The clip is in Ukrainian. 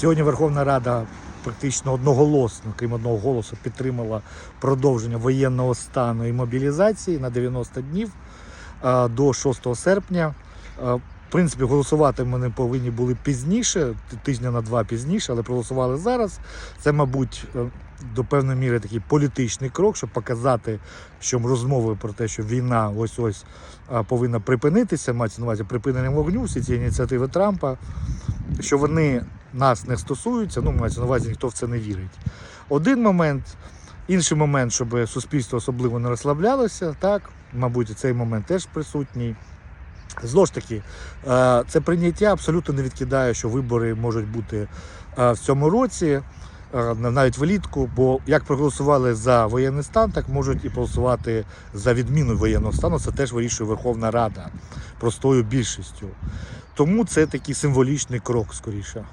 Сьогодні Верховна Рада практично одноголосно, крім одного голосу, підтримала продовження воєнного стану і мобілізації на 90 днів до 6 серпня. В принципі, голосувати ми повинні були пізніше, тижня на два пізніше, але проголосували зараз. Це, мабуть, е, до певної міри такий політичний крок, щоб показати, що розмови про те, що війна ось ось повинна припинитися, мається на увазі припинення вогню, всі ці ініціативи Трампа, що вони нас не стосуються, ну мається на увазі, ніхто в це не вірить. Один момент, інший момент, щоб суспільство особливо не розслаблялося, так, мабуть, цей момент теж присутній. Знову ж таки, е, це прийняття абсолютно не відкидає, що вибори можуть бути е, в цьому році, е, навіть влітку, бо як проголосували за воєнний стан, так можуть і проголосувати за відміну воєнного стану. Це теж вирішує Верховна Рада простою більшістю. Тому це такий символічний крок скоріше.